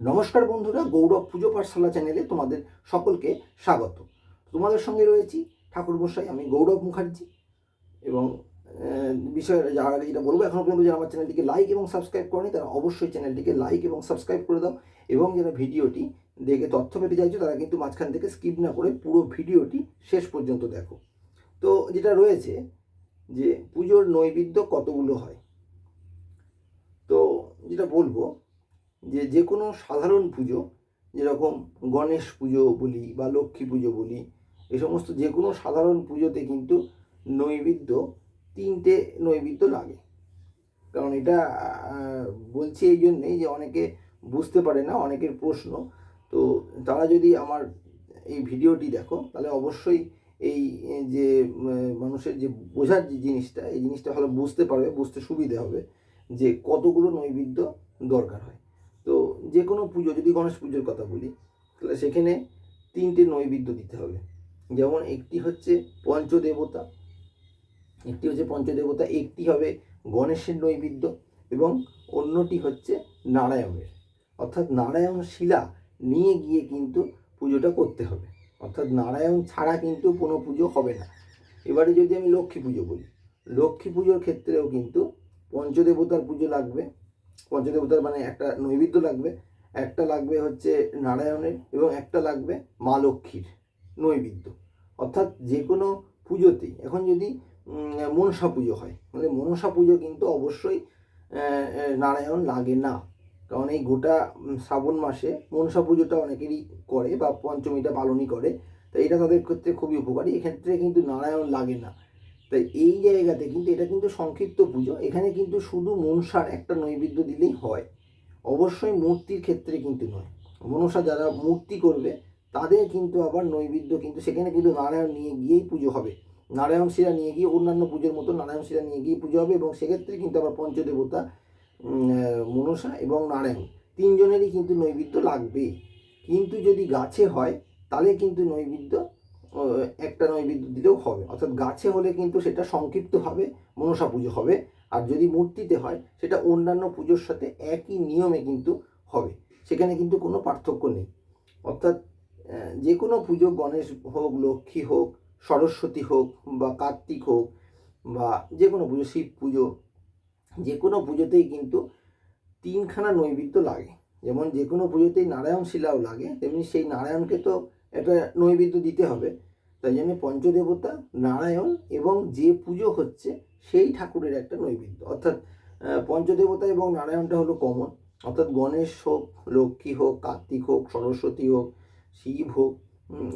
নমস্কার বন্ধুরা, গৌরব পুজো পাঠশালা চ্যানেলে তোমাদের সকলকে স্বাগত। তোমাদের সঙ্গে রয়েছি ঠাকুর মশাই, আমি গৌরব মুখার্জি এবং বিষয় যারা আগে যেটা বলব এখনও পর্যন্ত যারা আমার চ্যানেলটিকে লাইক এবং সাবস্ক্রাইব করেনি, তারা অবশ্যই চ্যানেলটিকে লাইক এবং সাবস্ক্রাইব করে দাও এবং যারা ভিডিওটি দেখে তথ্য পেতে চাইছো, তারা কিন্তু মাঝখান থেকে স্কিপ না করে পুরো ভিডিওটি শেষ পর্যন্ত দেখো। তো যেটা রয়েছে যে পুজোর নৈবেদ্য কতগুলো হয়? তো যেটা বলব যে যে কোনো সাধারণ পুজো, যেরকম গণেশ পুজো বলি বা লক্ষ্মী পুজো বলি, এ সমস্ত যে কোনো সাধারণ পুজোতে কিন্তু নৈবেদ্য, তিনটে নৈবেদ্য লাগে। কারণ এটা বলছি এই জন্যেই যে অনেকে বুঝতে পারে না, অনেকের প্রশ্ন। তো তারা যদি আমার এই ভিডিওটি দেখো, তাহলে অবশ্যই এই যে মানুষের যে বোঝার যে জিনিসটা, এই জিনিসটা ভালো বুঝতে পারবে, বুঝতে সুবিধে হবে যে কতগুলো নৈবেদ্য দরকার হয়। যে কোনো পুজো, যদি গণেশ পুজোর কথা বলি, তাহলে সেখানে তিনটে নৈবেদ্য দিতে হবে। যেমন একটি হচ্ছে পঞ্চদেবতা, একটি হচ্ছে পঞ্চদেবতা, একটি হবে গণেশের নৈবেদ্য এবং অন্যটি হচ্ছে নারায়ণের। অর্থাৎ নারায়ণ শিলা নিয়ে গিয়ে কিন্তু পুজোটা করতে হবে। অর্থাৎ নারায়ণ ছাড়া কিন্তু কোনো পুজো হবে না। এবারে যদি আমি লক্ষ্মী পুজো বলি, লক্ষ্মী পুজোর ক্ষেত্রেও কিন্তু পঞ্চদেবতার পুজো লাগবে। পঞ্চদেবতার মানে একটা নৈবেদ্য লাগবে, একটা লাগবে হচ্ছে নারায়ণের এবং একটা লাগবে মা লক্ষ্মীর নৈবেদ্য। অর্থাৎ যে কোনো পুজোতেই, এখন যদি মনসা পুজো হয় মানে মনসা পুজো কিন্তু অবশ্যই নারায়ণ লাগে না। কারণ এই গোটা শ্রাবণ মাসে মনসা পুজোটা অনেকেরই করে বা পঞ্চমীটা পালনই করে তো এটা তাদের ক্ষেত্রে খুবই উপকারী। এক্ষেত্রে কিন্তু নারায়ণ লাগে না। তাই এই জায়গাতে কিন্তু এটা কিন্তু সংক্ষিপ্ত পুজো। এখানে কিন্তু শুধু মনসার একটা নৈবেদ্য দিলেই হয়। অবশ্যই মূর্তির ক্ষেত্রে কিন্তু নয়। মনসা যারা মূর্তি করবে, তাদের কিন্তু আবার নৈবেদ্য কিন্তু সেখানে কিন্তু নারায়ণ নিয়ে গিয়েই পুজো হবে। নারায়ণ শিরা নিয়ে গিয়ে অন্যান্য পুজোর মতো নারায়ণ শিরা নিয়ে গিয়ে পুজো হবে এবং সেক্ষেত্রে কিন্তু আবার পঞ্চদেবতা মনসা এবং নারায়ণ তিনজনেরই কিন্তু নৈবেদ্য লাগবে কিন্তু যদি গাছে হয়, তাহলে কিন্তু নৈবেদ্য একটা নৈবেদ্য দিলেও হবে। অর্থাৎ গাছে হলে কিন্তু সেটা সংক্ষিপ্তভাবে মনসা পুজো হবে। আর যদি মূর্তিতে হয়, সেটা অন্যান্য পুজোর সাথে একই নিয়মে কিন্তু হবে। সেখানে কিন্তু কোনো পার্থক্য নেই। অর্থাৎ যে কোনো পুজো গণেশ হোক, লক্ষ্মী হোক, সরস্বতী হোক বা কার্তিক হোক বা যে কোনো পুজো, শিব পুজো, যে কোনো পুজোতেই কিন্তু তিনখানা নৈবেদ্য লাগে। যেমন যে কোনো পুজোতেই নারায়ণ শিলাও লাগে, তেমনি সেই নারায়ণকে তো একটা নৈবেদ্য দিতে হবে। তাই জন্য পঞ্চদেবতা, নারায়ণ এবং যে পুজো হচ্ছে সেই ঠাকুরের একটা নৈবেদ্য। অর্থাৎ পঞ্চদেবতা এবং নারায়ণটা হলো কমন। অর্থাৎ গণেশ হোক, লক্ষ্মী হোক, কার্তিক হোক, সরস্বতী হোক, শিব হোক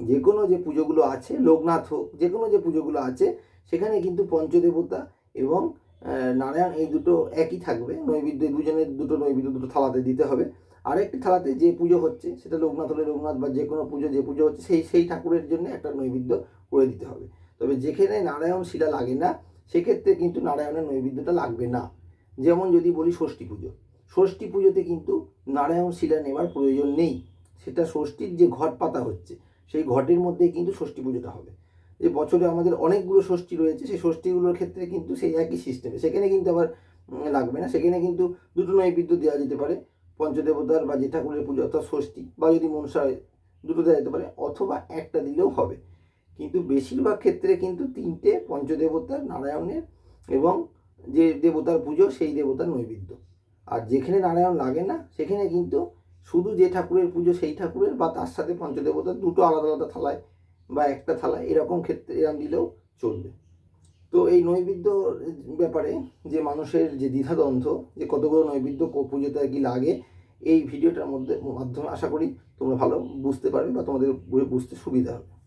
যে কোনো যে পুজোগুলো আছে, লোকনাথ হোক, যে কোনো যে পুজোগুলো আছে, সেখানে কিন্তু পঞ্চদেবতা এবং নারায়ণ এই দুটো একই থাকবে। নৈবেদ্য, দুজনের দুটো নৈবেদ্য, দুটো থালাতে দিতে হবে। আরেকটি থালাতে যে পুজো হচ্ছে, সেটা লোকনাথ হলে লোকনাথ বা যে কোনো পুজো, যে পুজো হচ্ছে, সেই সেই ঠাকুরের জন্য একটা নৈবেদ্য করে দিতে হবে। তবে যেখানে নারায়ণ শিলা লাগে না, সেক্ষেত্রে কিন্তু নারায়ণের নৈবেদ্যটা লাগবে না। যেমন যদি বলি ষষ্ঠী পুজো, ষষ্ঠী পুজোতে কিন্তু নারায়ণ শিলা নেওয়ার প্রয়োজন নেই। সেটা ষষ্ঠীর যে ঘট পাতা হচ্ছে, সেই ঘটের মধ্যেই কিন্তু ষষ্ঠী পুজোটা হবে। যে বছরে আমাদের অনেকগুলো ষষ্ঠী রয়েছে, সেই ষষ্ঠীগুলোর ক্ষেত্রে কিন্তু সেই একই সিস্টেমে সেখানে কিন্তু আবার লাগবে না, সেখানে কিন্তু দুটো নৈবেদ্য দেওয়া যেতে পারে। পঞ্চদেবতার বা যে ঠাকুরের পুজো অর্থাৎ ষষ্ঠী বা যদি মনসায় দুটো দেওয়া যেতে পারে, অথবা একটা দিলেও হবে। কিন্তু বেশিরভাগ ক্ষেত্রে কিন্তু তিনটে পঞ্চদেবতার নারায়ণের এবং যে দেবতার পুজো, সেই দেবতার নৈবেদ্য। আর যেখানে নারায়ণ লাগে না, সেখানে কিন্তু শুধু যে ঠাকুরের পুজো, সেই ঠাকুরের বা তার সাথে পঞ্চদেবতার দুটো আলাদা আলাদা থালায় বা একটা থালায় এরকম ক্ষেত্রে এরকম দিলেও চলবে। তো এই নৈবেদ্য ব্যাপারে যে মানুষের যে দ্বিধাদ্বন্দ্ব, যে কতগুলো নৈবেদ্য পুজোতে আর কি লাগে এই ভিডিওটার মধ্যে মাধ্যমে আশা করি তোমরা ভালো বুঝতে পারবে বা তোমাদের বুঝতে সুবিধা হবে।